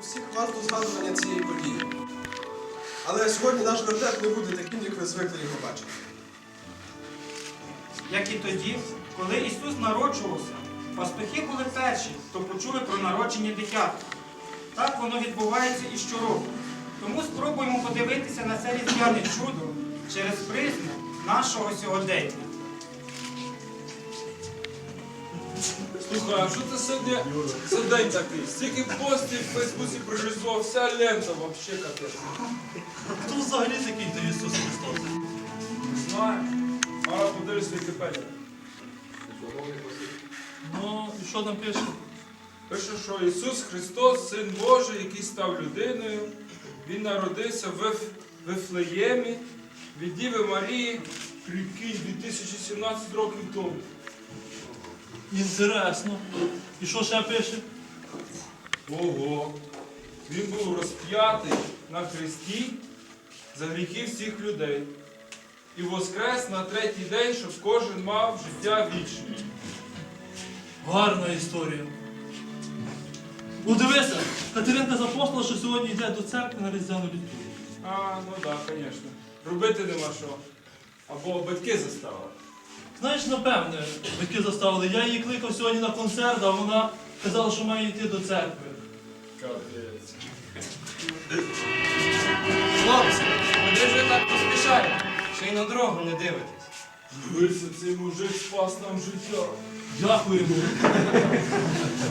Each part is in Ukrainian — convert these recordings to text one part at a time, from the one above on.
усіх вас до згадування цієї події. Але сьогодні наш вертеп не буде таким, як ви звикли його бачити. Як і тоді, коли Ісус народжувався, пастухи були перші, хто почули про народження дитятка. Так воно відбувається і щороку. Тому спробуємо подивитися на це різдвяне чудо через призму нашого сьогодення. Слухай, а що це сьогодні за день такий? Стільки постів в Фейсбуці про вся лента вообще капець. Хто взагалі такий то Ісус Христос? Не знаю. А подивись Вікіпедію. Ну, і що там пише? Пише, що Ісус Христос, Син Божий, який став людиною. Він народився в Еф- Вифлеємі від Діви Марії, прикинь, 2017 років тому. Інтересно. І що ще пише? Ого! Він був розп'ятий на хресті за гріхи всіх людей. І воскрес на третій день, щоб кожен мав життя вічне. Гарна історія. Ну дивися, Катеринка запостила, що сьогодні йде до церкви на різдвяну літургію. А, ну так, да, звісно. Робити нема що. Або батьки заставили. Знаєш, напевне, батьки заставили. Я її кликав сьогодні на концерт, а вона казала, що має йти до церкви. Капець. Хлопці, куди ж ви так поспішаєте? Ще й на дорогу не дивитесь. Дивися, цей мужик спас нам життя. Дякуємо.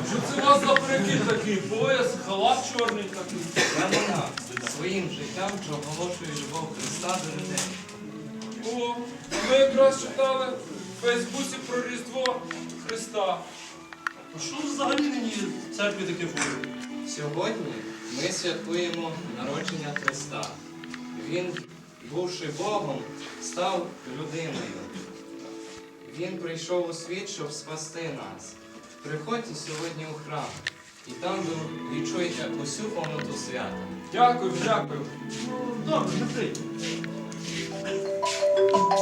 Що це у вас за прикид такий? Пояс, халат чорний такий. Я монах своїм життям проголошую любов Христа до людей. О, ми якраз читали в Фейсбуці про Різдво Христа. А що взагалі нині в церкві таке буде? Сьогодні ми святкуємо народження Христа. Він, бувши Богом, став людиною. Він прийшов у світ, щоб спасти нас. Приходьте сьогодні у храм, і там ви відчуєте усю повноту свята. Дякую, дякую. Ну, добре, не прийде.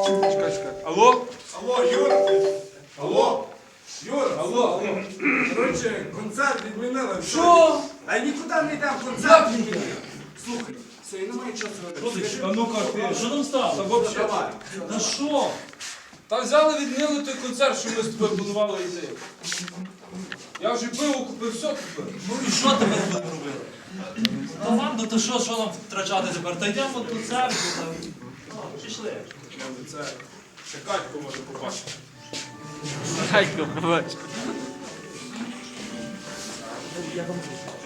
Чекай, чекай. Алло? Алло, Юра! Алло! Юра! Алло, алло. Коротше, концерт відмінили. Що? А нікуди не йдемо, концерт відмінили. Слухай, все, і немає часу. Родич, А ну-ка, ти. Що там Та стало? вообще. Давай. Та що? Та взяли відмінили той концерт, що ми з тобою планували йти. Я вже пиво купив, все купив. Ну і що тепер будемо робити? Та ладно, то що, що нам втрачати тепер? Та йдемо до церкви там. О, Пішли. Це ще Катько може побачити.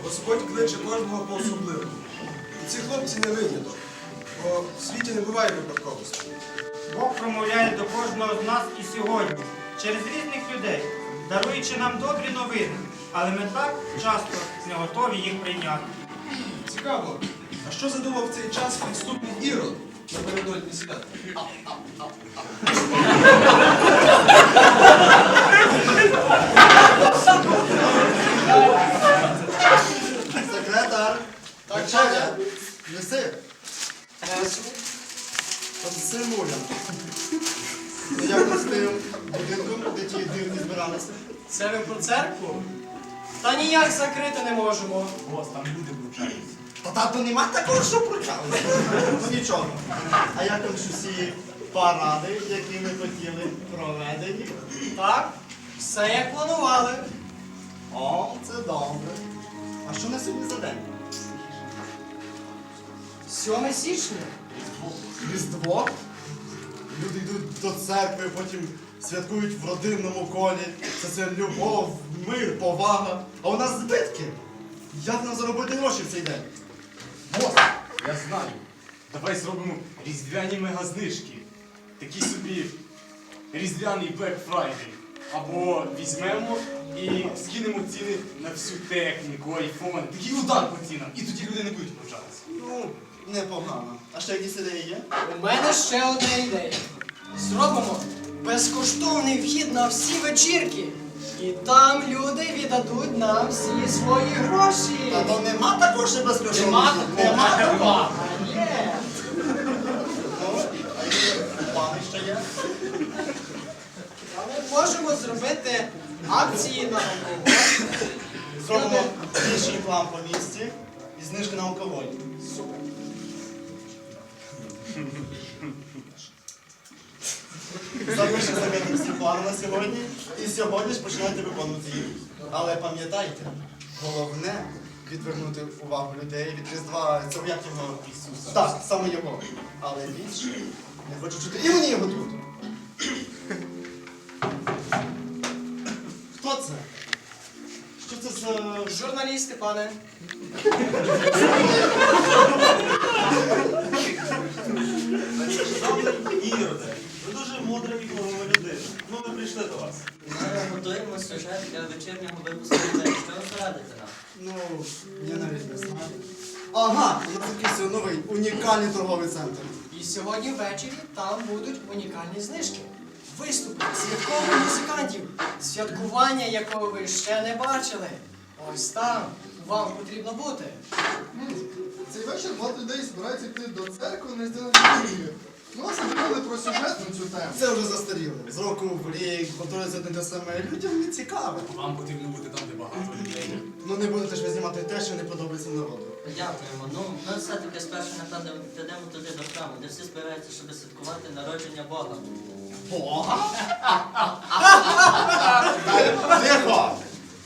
Господь кличе кожного по особливому. І ці хлопці не виняток. Бо в світі не буває випадковості. Бог промовляє до кожного з нас і сьогодні, через різних людей, даруючи нам добрі новини, але ми так часто не готові їх прийняти. Цікаво, а що задумав в цей час підступний ірод напередодні свята? Секретар, Ченя, неси. Неси муля. Як ми з тим будинком, де ті дивні збиралися? Це ви про церкву? Та ніяк закрити не можемо. Ось там люди вручаються. Та тато нема такого, що прочали. Ну нічого. А як там усі паради, які ми хотіли, проведені? Так, все як планували. О, це добре. А що на сьогодні за день? 7 січня. Різдво. Люди йдуть до церкви, потім святкують в родинному колі. Це це любов, мир, повага. А у нас збитки. Як нам заробити гроші в цей день? Бос, я знаю. Давай зробимо різдвяні мегазнижки. Такі собі різдвяний Black Friday. Або візьмемо і скинемо ціни на всю техніку, айфон. Такий удар по цінам. І тоді люди не будуть повчатися. Ну, непогано. А ще якісь ідеї є? У мене ще одна ідея. Зробимо безкоштовний вхід на всі вечірки. І там люди віддадуть нам всі свої гроші. Та то нема такого ще безкоштовного. Нема, Нема нема такого. такого. Є. Ну, а плани ще є? Ми можемо зробити акції на алкоголь, Зробимо більший план по місті і знижки на алкоголь. Супер. Запишемо закрити всі плани на сьогодні і сьогодні ж починайте виконувати їх. Але пам'ятайте, головне відвернути увагу людей від Різдва цього як його Ісуса. Так, саме його. Але більше не хочу чути і мені його тут. Хто це? Що це за Журналісти, пане. Іроде, ви дуже мудра і корова людина. Ну, ми прийшли до вас. Ми готуємо сюжет для вечірнього випуску «Людей». Що ви порадите нам? Ну, я навіть не знаю. Ага, у нас якийсь новий унікальний торговий центр. І сьогодні ввечері там будуть унікальні знижки. Виступи святкових музикантів, святкування, якого ви ще не бачили. Ось там вам потрібно бути. Цей вечір багато людей збираються йти до церкви на різдвяну літургію. Ми вас говорили про сюжет на цю тему. Це вже застаріло. З року в рік повторюється одне те саме. Людям не цікаво. Вам потрібно бути там, де багато людей. Ну не будете ж ви знімати те, що не подобається народу. Дякуємо. Ну, ми все-таки спершу напевно підемо туди до храму, де всі збираються, щоб святкувати народження Бога. Бога? Тихо!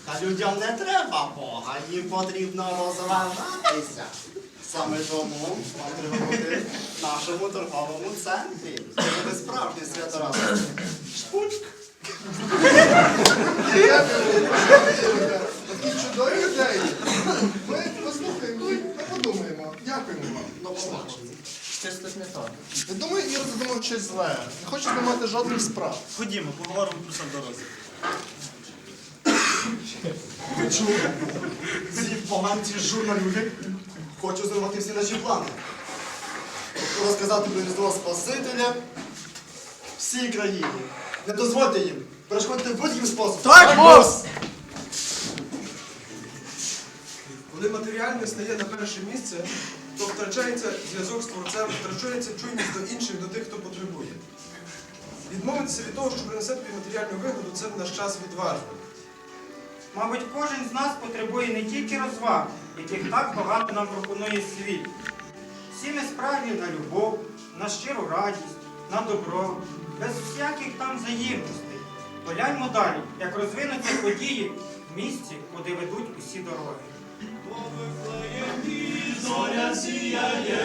Та людям не треба Бога, їм потрібно розважатися. Саме тому вам треба бути в нашому торговому центрі. Це буде справжнє свято радості. Шпучк! Такі чудові ідеї. Ми послухаємо ми подумаємо. Дякуємо вам. До побачення. Щось тут не то. Я думаю, Іра задумав щось зле. Не хоче знімати жодних справ. Ходімо, поговоримо про це в дорозі. Ви чули? Ці поганці журналюги хочуть зірвати всі наші плани. Розказати про Різдво Спасителя всій країні. Не дозвольте їм. Перешкодити будь-яким способом. Так, бос! Коли матеріальне стає на перше місце, то втрачається зв'язок з творцем, втрачається чуйність до інших, до тих, хто потребує. Відмовитися від того, що принесе тобі матеріальну вигоду, це в наш час відважно. Мабуть, кожен з нас потребує не тільки розваг, яких так багато нам пропонує світ. Всі ми справді на любов, на щиру радість, на добро, без всяких там взаємностей. Погляньмо далі, як розвинуться події в місці, куди ведуть усі дороги. Зоря сіяє,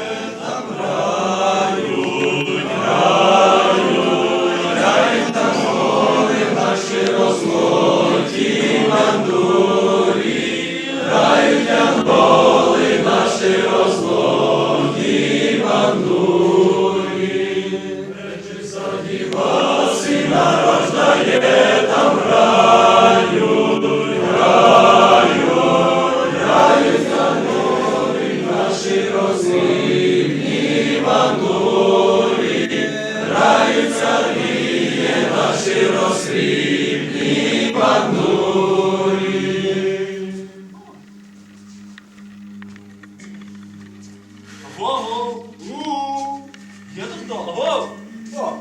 Вов! У! Я тут вдома. Вов! О,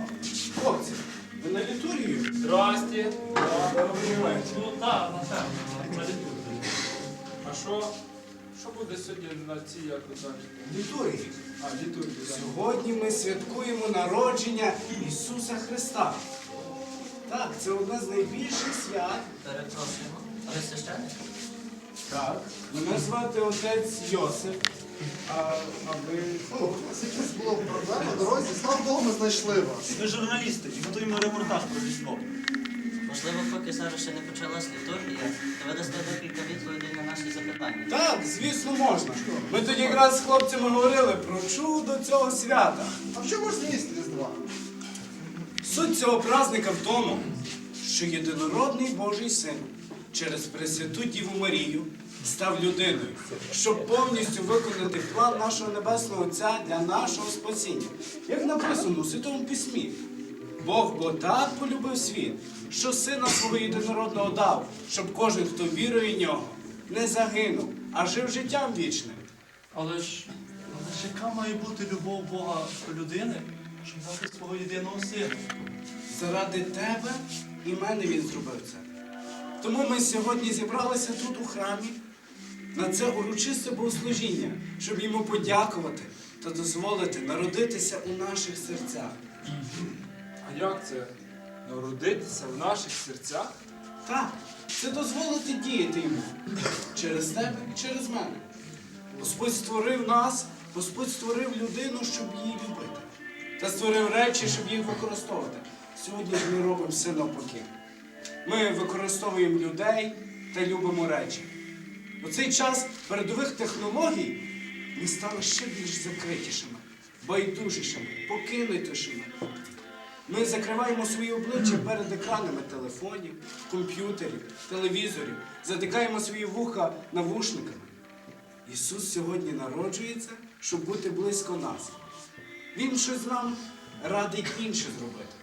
хлопці, ви на літургію? Здрасте. Ну так, на літургії. А що? Що буде сьогодні на цій, як ви кажете? Літургії. Сьогодні ми святкуємо народження Ісуса Христа. Так, це одне з найбільших свят. Перепрошуємо. Ви священник? Так. Мене звати отець Йосип. А, а ви. Ну, у нас якісь була проблема на дорозі. Слава Богу, ми знайшли вас. Ми журналісти і готуємо репортаж про Різдво. Можливо, поки зараз ще не почалась літургія, то ви дасте декілька відповідей на наші запитання. Так, звісно, можна. Ми тоді якраз з хлопцями говорили про чудо цього свята. А в чому ж зміст Різдва? Суть цього праздника в тому, що єдинородний Божий син через Пресвяту Діву Марію став людиною, щоб повністю виконати план нашого Небесного Отця для нашого спасіння. Як написано у Святому Письмі, Бог бо так полюбив світ, що сина свого єдинородного дав, щоб кожен, хто вірує в нього, не загинув, а жив життям вічним. Але ж, але ж яка має бути любов Бога до людини, щоб дати свого єдиного сина? Заради тебе і мене він зробив це. Тому ми сьогодні зібралися тут у храмі на це урочисте богослужіння, щоб йому подякувати та дозволити народитися у наших серцях. А як це? Народитися в наших серцях? Так, це дозволити діяти йому через тебе і через мене. Господь створив нас, Господь створив людину, щоб її любити. Та створив речі, щоб їх використовувати. Сьогодні ж ми робимо все навпаки. Ми використовуємо людей та любимо речі. У цей час передових технологій ми стали ще більш закритішими, байдужішими, покинутішими. Ми закриваємо свої обличчя перед екранами телефонів, комп'ютерів, телевізорів, затикаємо свої вуха навушниками. Ісус сьогодні народжується, щоб бути близько нас. Він щось нам радить інше зробити.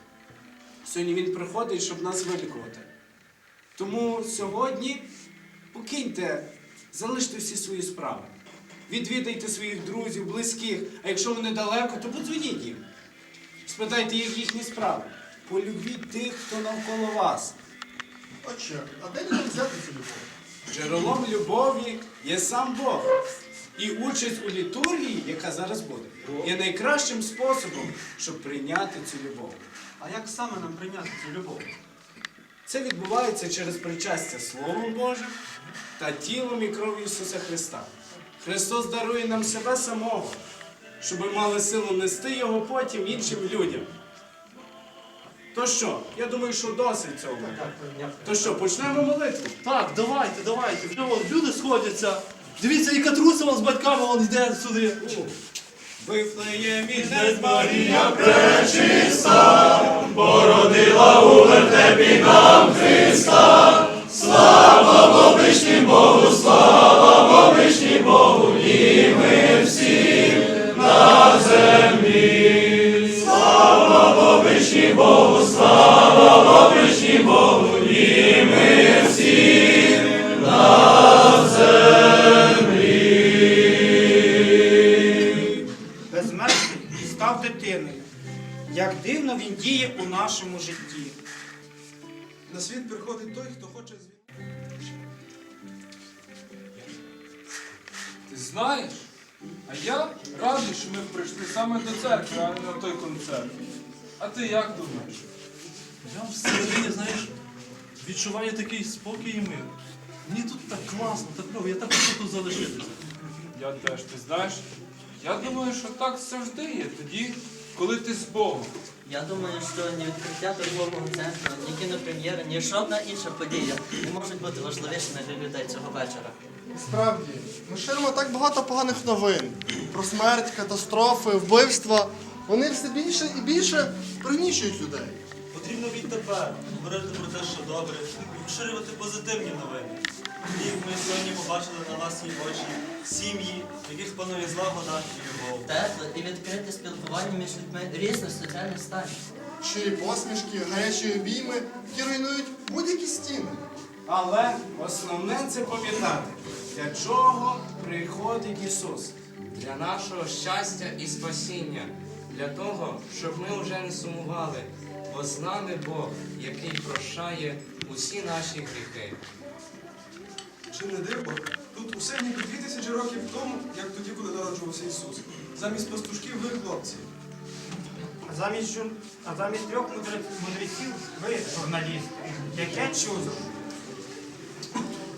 Сьогодні Він приходить, щоб нас вилікувати. Тому сьогодні покиньте, залиште всі свої справи. Відвідайте своїх друзів, близьких, а якщо вони далеко, то подзвоніть їм. Спитайте їх їхні справи. Полюбіть тих, хто навколо вас. Отче, а де нам взяти цю любов? Джерелом любові є сам Бог. І участь у літургії, яка зараз буде, є найкращим способом, щоб прийняти цю любов. А як саме нам прийняти цю любов? Це відбувається через причастя Словом Божим та тілом і кров'ю Ісуса Христа. Христос дарує нам себе самого, щоб ми мали силу нести Його потім іншим людям. То що? Я думаю, що досить цього. То що, почнемо молитву? Так, давайте, давайте. Вже вон люди сходяться. Дивіться, і Катруся вон з батьками вон йде сюди. Вифлеємі Десь Марія Безмежний став дитиною. Як дивно він діє у нашому житті. На світ приходить той, хто хоче звільнити. Ти знаєш? А я радий, що ми прийшли саме до церкви, а не на той концерт. А ти як думаєш? Я всередині, знаєш, відчуваю такий спокій і мир. Мені тут так класно, так кльово, я так хочу тут залишитися. Я теж, ти знаєш? Я думаю, що так завжди є тоді, коли ти з Богом. Я думаю, що ні відкриття торгового центру, ні кінопрем'єра, ні жодна інша подія не можуть бути важливішими для людей цього вечора. Справді, ми ширимо так багато поганих новин про смерть, катастрофи, вбивства. Вони все більше і більше пригнічують людей. Потрібно відтепер говорити про те, що добре, і поширювати позитивні новини. Як ми сьогодні побачили на власні очі сім'ї, в яких панує злагода і любов. Тепле і відкрите спілкування між людьми різних соціальних станів. Щирі посмішки, гарячі обійми, які руйнують будь-які стіни. Але основне це пам'ятати, для чого приходить Ісус. Для нашого щастя і спасіння, для того, щоб ми вже не сумували, бо з нами Бог, який прощає усі наші гріхи. Чи не диво? Тут усе ніби дві тисячі років тому, як тоді, коли народжувався Ісус. Замість пастушків ви хлопці. А замість, а замість трьох мудре- мудреців ви журналісти. Яке чудо!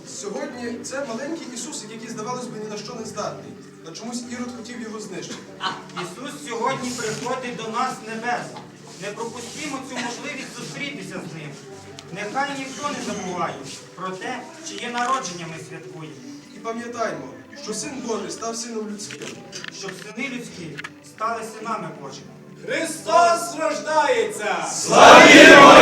Сьогодні це маленький Ісусик, який, здавалось би, ні на що не здатний. На чомусь Ірод хотів його знищити. Ісус сьогодні приходить до нас з небес. Не пропустімо цю можливість зустрітися з ним. Нехай ніхто не забуває про те, чиє народження ми святкуємо, І пам'ятаймо, що Син Божий став сином людським. щоб сини людські стали синами Божими. Христос рождається! Славімо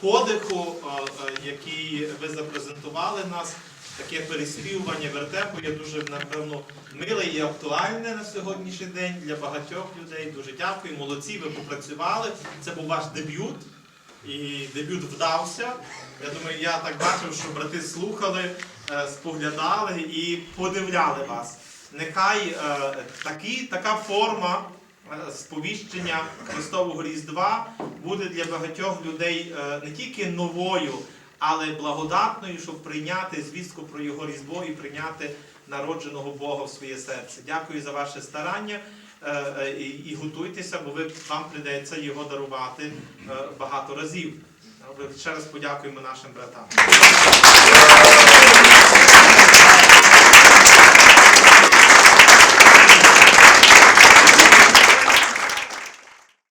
Подиху, е, е, який ви запрезентували нас. Таке переспівування вертепу є дуже, напевно, миле і актуальне на сьогоднішній день для багатьох людей. Дуже дякую. Молодці, ви попрацювали. Це був ваш дебют, і дебют вдався. Я думаю, я так бачив, що брати слухали, е, споглядали і подивляли вас. Нехай е, такі, така форма сповіщення Христового Різдва буде для багатьох людей е, не тільки новою, але благодатною, щоб прийняти звістку про його Різдво і прийняти народженого Бога в своє серце. Дякую за ваше старання. е, е, І, готуйтеся, бо ви вам прийдеться його дарувати е, багато разів. Е, Ще раз подякуємо нашим братам.